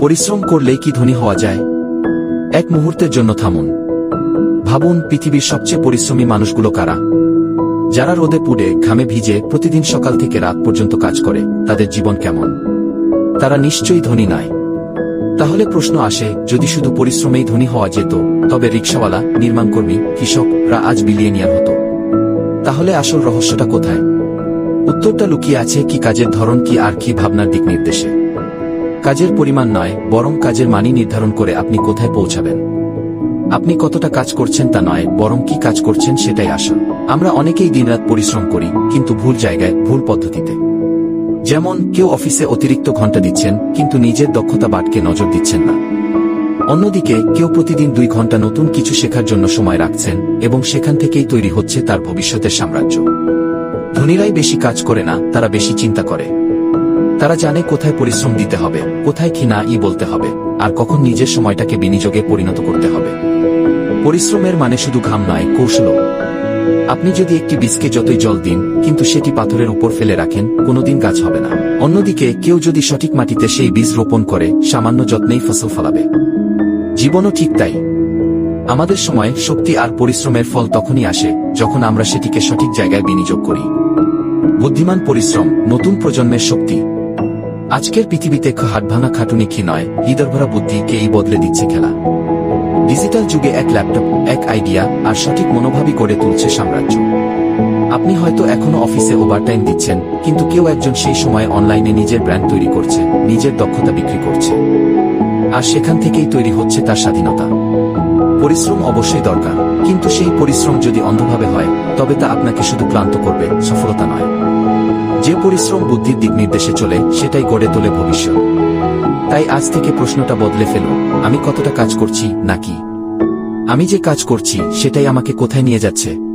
পরিশ্রম করলেই কি ধনী হওয়া যায়? এক মুহূর্তের জন্য থামুন। ভাবুন, পৃথিবীর সবচেয়ে পরিশ্রমী মানুষগুলো কারা? যারা রোদে পুড়ে, ঘামে ভিজে, প্রতিদিন সকাল থেকে রাত পর্যন্ত কাজ করে, তাদের জীবন কেমন? তারা নিশ্চয়ই ধনী নয়। তাহলে প্রশ্ন আসে, যদি শুধু পরিশ্রমেই ধনী হওয়া যেত, তবে রিক্সাওয়ালা, নির্মাণকর্মী কৃষকরা আজ বিলিয়নিয়ার হতো। তাহলে আসল রহস্যটা কোথায়? উত্তরটা লুকিয়ে আছে কি কাজের ধরন, কি আর কি ভাবনার দিক নির্দেশে। কাজের পরিমাণ নয়, বরং কাজের মানি নির্ধারণ করে আপনি কোথায় পৌঁছাবেন। আপনি কতটা কাজ করছেন তা নয়, বরং কি কাজ করছেন সেটাই আসল। আমরা অনেকেই দিনরাত পরিশ্রম করি, কিন্তু ভুল জায়গায়, ভুল পদ্ধতিতে। যেমন, কেউ অফিসে অতিরিক্ত ঘণ্টা দিচ্ছেন, কিন্তু নিজের দক্ষতা বাটকে নজর দিচ্ছেন না। অন্যদিকে, কেউ প্রতিদিন দুই ঘণ্টা নতুন কিছু শেখার জন্য সময় রাখছেন, এবং সেখান থেকেই তৈরি হচ্ছে তার ভবিষ্যতের সাম্রাজ্য। ধনীরাই বেশি কাজ করে না, তারা বেশি চিন্তা করে। তারা জানে কোথায় পরিশ্রম দিতে হবে, কোথায় কি না ই বলতে হবে, আর কখন নিজের সময়টাকে বিনিয়োগে পরিণত করতে হবে। পরিশ্রমের মানে শুধু ঘাম নয় কৌশলও আপনি যদি একটি বীজকে যতই জল দিন, কিন্তু সেটি পাথরের উপর ফেলে রাখেন, কোনোদিন গাছ হবে না। অন্যদিকে, কেউ যদি সঠিক মাটিতে সেই বীজ রোপণ করে, সামান্য যত্নেই ফসল ফলাবে। জীবনও ঠিক তাই। আমাদের সময় শক্তি আর পরিশ্রমের ফল তখনই আসে, যখন আমরা সেটিকে সঠিক জায়গায় বিনিয়োগ করি। বুদ্ধিমান পরিশ্রম, নতুন প্রজন্মের শক্তি আজকের পৃথিবীতে হাটভাঙা খাটুনি কি নয়, হৃদয়ভরা বুদ্ধিকে এই বদলে দিচ্ছে খেলা? ডিজিটাল যুগে এক ল্যাপটপ, এক আইডিয়া, আর সঠিক মনোভাবই গড়ে তুলছে সাম্রাজ্য। আপনি হয়তো এখনও অফিসে ওভারটাইম দিচ্ছেন, কিন্তু কেউ একজন সেই সময় অনলাইনে নিজের ব্র্যান্ড তৈরি করছে, নিজের দক্ষতা বিক্রি করছে। আর সেখান থেকেই তৈরি হচ্ছে তার স্বাধীনতা। পরিশ্রম অবশ্যই দরকার, কিন্তু সেই পরিশ্রম যদি অন্ধভাবে হয়, তবে তা আপনাকে শুধু ক্লান্ত করবে, সফলতা নয়। যে পরিশ্রম বুদ্ধির দিক নির্দেশে চলে, সেটাই গড়ে তোলে ভবিষ্যৎ। তাই আজ থেকে প্রশ্নটা বদলে ফেল, আমি কতটা কাজ করছি, নাকি? আমি যে কাজ করছি, সেটাই আমাকে কোথায় নিয়ে যাচ্ছে?